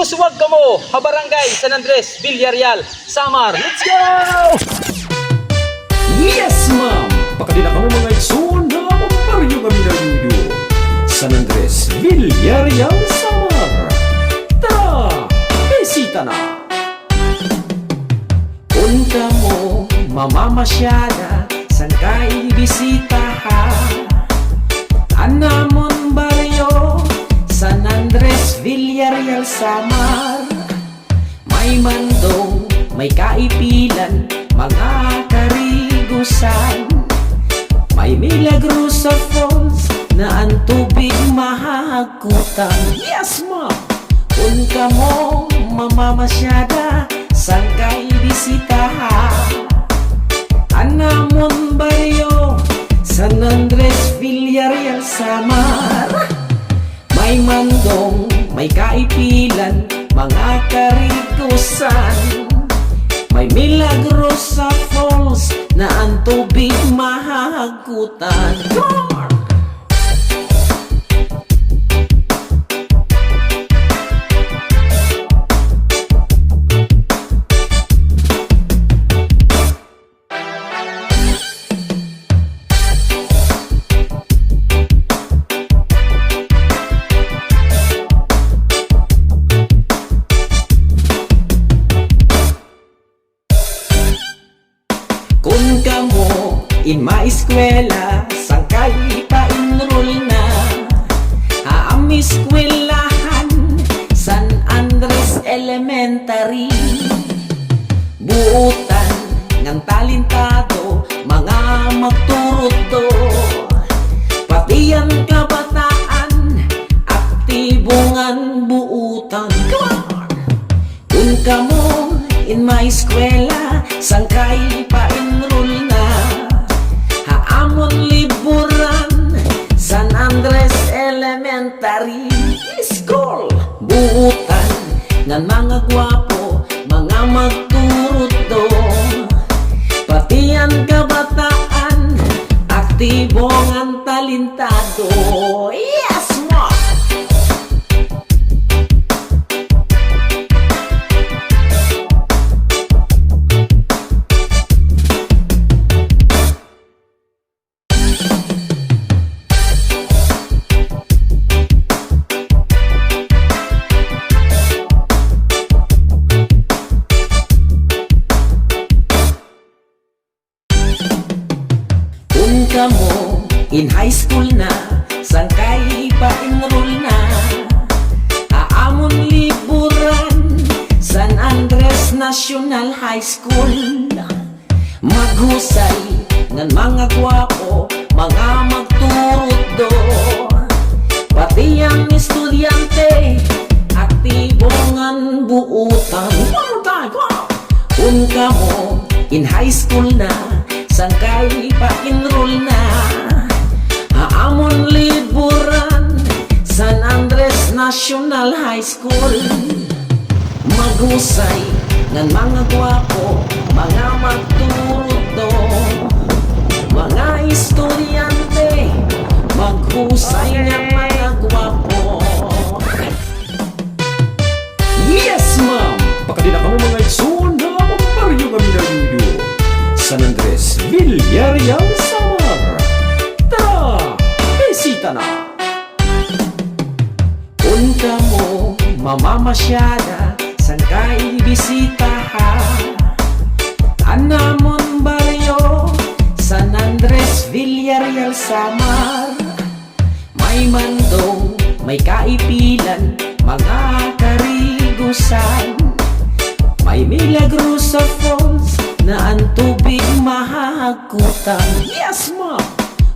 Susuwag ka mo, Habarangay, San Andres, Villarreal, Samar. Let's go! Yes, ma'am! Pakadina kami mga igsoon na mamaryo kami na video. San Andres, Villarreal, Samar. Tara, bisita na! Punta mo, mamamasyada, san kay bisitaha. Anamon Barrio, Villarreal, Samar. May mandong, may kaipilan, mga karigusan May milagro sa falls na ang tubig mahahagutan Yes, ma'am! Kung ka mo mamamasyada, saan kay bisitaha? Anamon Barrio, San Andres, Villarreal, Samar may mandong, may kaipilan, mga karikusan May milagro sa falls na ang tubig mahahagutan eskwela Sang kay pa-enroll na. Haami eskwelahan San Andres Elementary. Buutan ng talentado Mga magturot do Pati ang kabataan Aktibongan buutan! Kung ka in my eskwela Sang kay ng mga ka mo. In high school na San kay pa-enroll na? Aamon liburan San Andres National High School. Maghusay ng mga gwapo Mga magturot do. Pati ang estudyante Aktibong ang buutan. One more time, come on! Kung ka mo in high school na San kay pa-enroll na. Haamon liburan San Andres National High School. Magusay ng mga gwapo Mga magturot do Mga estudyante Maghusay ng mga gwapo. Yes, ma'am! Pakadina kami mga igsoon Villarreal, Samar. Tara, bisita na! Kung ka mo mamamasyada, san kay bisitaha? Anamon Barrio, San Andres, Villarreal, Samar. May mandong, may kaipilan, mga karigusan May milagro sa falls na ang tubig mahahagutan Yes, ma'am!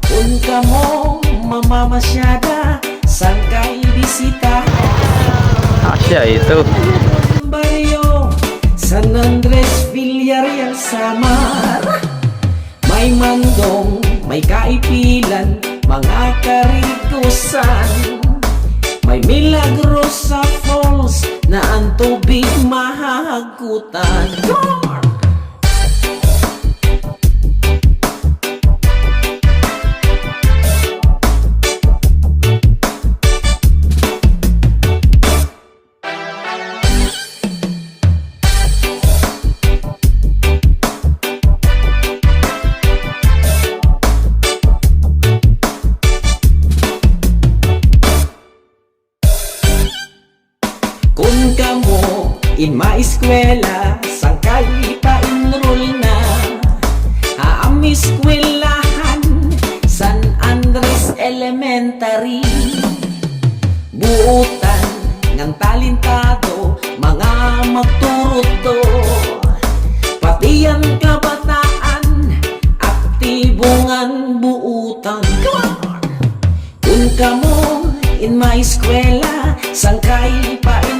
Kung ka mo mamamasyada, saan kay bisita? Asya ito. Barrio, San Andres, Villarreal, Samar May mandong, may kaipilan, mga karigusan May milagro sa falls na ang tubig mahahagutan God! Eskwela Sangkay pa enroll na? Haam eskwelahan San Andres Elementary. Buutan ng talentado Mga magturot do Pati ang kabataan Aktibongan buutan! Kung kamo in my eskwela Sangkay pa enroll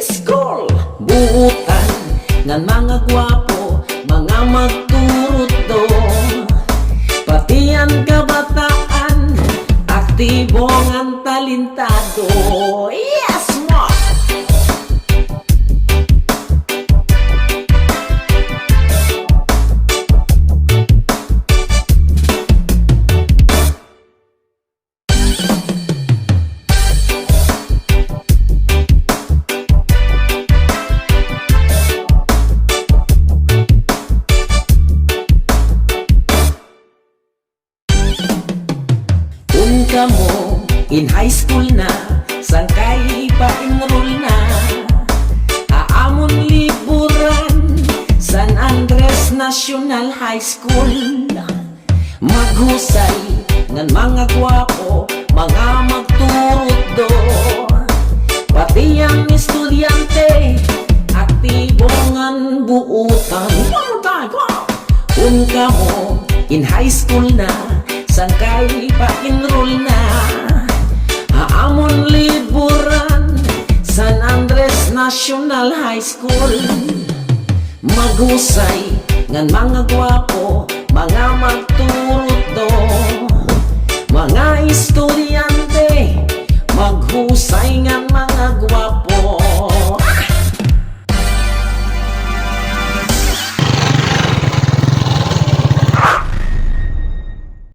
School Buutan ng mga gwapo Mga magturot do. Pati ang kabataan Aktibong ang talentado school na Sangkay pa enroll na. Aamon liburan San Andres National High School Maghusay ng mga gwapo Mga magturot do. Pati ang estudyante Aktibong ang buutan! Kung kamo in high school na Sangkay liburan San Andres National High School. Magusay ngan mga gwapo Mga magturo